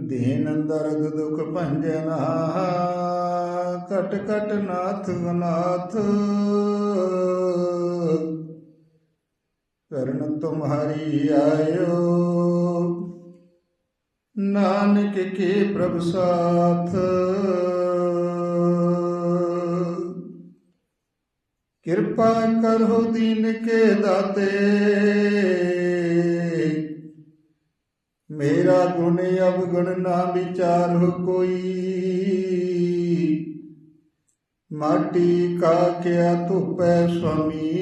ਦੀਨ ਦਰਦ ਦੁਖ ਭੰਜਨਾ ਕਟ ਕਟ ਨਾਥ ਅਨਾਥ। ਕਰਨ ਤੁਮਹਾਰੀ ਆਇਓ। ਨਾਨਕ ਕੇ ਪ੍ਰਭ ਸਾਥ। ਕਿਰਪਾ ਕਰੋ ਦੀਨ ਕੇ ਦਾਤੇ। ਮੇਰਾ ਗੁਣ ਅਵਗੁਣ ਨਾ ਵਿਚਾਰ ਕੋਈ। ਮਾਟੀ ਕਾ ਕਿਆ ਧੁਪੈ ਸੁਆਮੀ।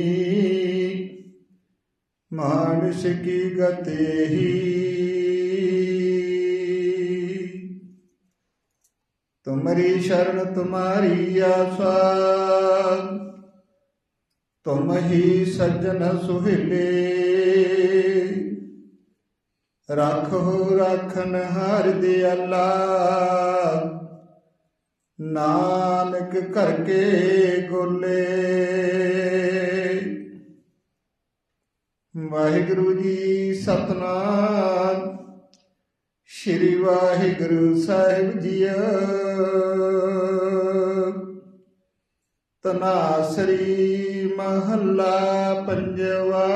ਮਾਨਸ ਕੀ ਗਤੇ ਤੁਮਰੀ ਸ਼ਰਨ ਤੁਮਾਰੀ ਆਸਾ। ਤੁਮ ਹੀ ਸੱਜਣ ਸੁਹਿਲੇ। ਰੱਖੋ ਰਖਨ ਹਰ ਦਿਆਲਾ ਨਾਨਕ ਕਰਕੇ ਗੋਲੇ। ਵਾਹਿਗੁਰੂ ਜੀ ਸਤਨਾਮ। ਸ੍ਰੀ ਵਾਹਿਗੁਰੂ ਸਾਹਿਬ ਜੀਓ। ਤਨਾਸਰੀ ਮਹੱਲਾ ਪੰਜਵਾ।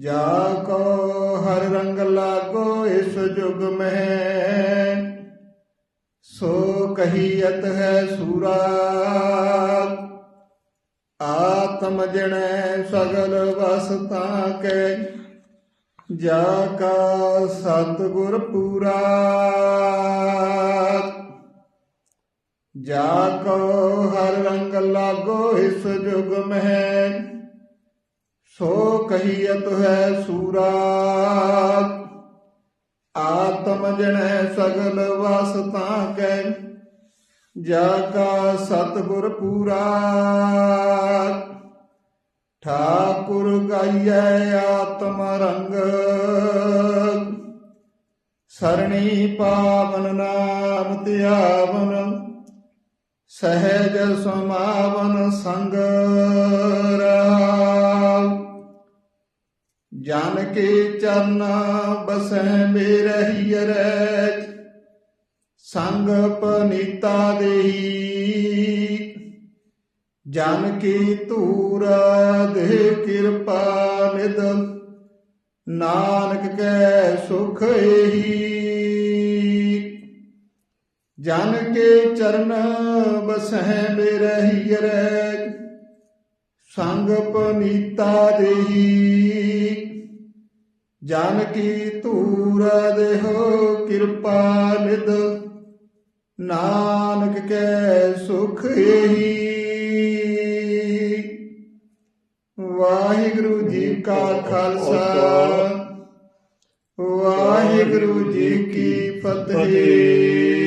ਜਾ ਕੋ ਹਰ ਰੰਗ ਲਾਗੋ ਇਸ ਜੁਗ ਮਹਿ। ਸੋ ਕਹੀਅਤ ਹੈ ਸੂਰਾ ਆਤਮ ਜਣੈ ਸਗਲ ਵਸ ਵਸਤਾ ਕੈ ਜਾ ਕਾ ਸਤਿਗੁਰ ਪੂਰਾ ਜਾ ਕੋ ਹਰ ਰੰਗ ਲਾਗੋ ਇਸ ਜੁਗ ਮਹਿ। ਸੋ ਕਹੀਅਤ ਹੈ ਸੂਰਾ ਆਤਮ ਜਣੈ ਸਗਲ ਵਸਤਾ ਕੈ, ਜਾ ਕਾ ਸਤਿਗੁਰ ਪੂਰਾ ਠਾਕੁਰ ਗਾਈਐ ਆਤਮ ਰੰਗ, ਸਰਣੀ ਪਾਵਨ ਨਾਮ ਧਿਆਵਨ, ਸਹਿਜ ਸਮਾਵਨ ਸੰਗ। ਜਨ ਕੇ ਚਰਨ ਬਸੈ ਮੇਰਹਿ ਰੈ ਸੰਗ ਪਨੀਤਾ ਦੇਹੀ। ਜਨ ਕੀ ਧੂਰ ਦੇ ਕਿਰਪਾ ਨਿਦ ਨਾਨਕ ਕੈ ਸੁਖ ਏਹੀ। ਜਨ ਕੇ ਚਰਨ ਮੇ ਰਹੀ ਰੈ ਸੰਗ ਪਨੀਤਾ ਦੇਹੀ। ਜਨ ਕੀ ਧੂਰ ਦੇਹੋ ਕਿਰਪਾ ਨਿਦ ਨਾਨਕ ਕੈ ਸੁਖ ਏਹੀ। ਵਾਹਿਗੁਰੂ ਜੀ ਕਾ ਖਾਲਸਾ, ਵਾਹਿਗੁਰੂ ਜੀ ਕੀ ਫਤਿਹ।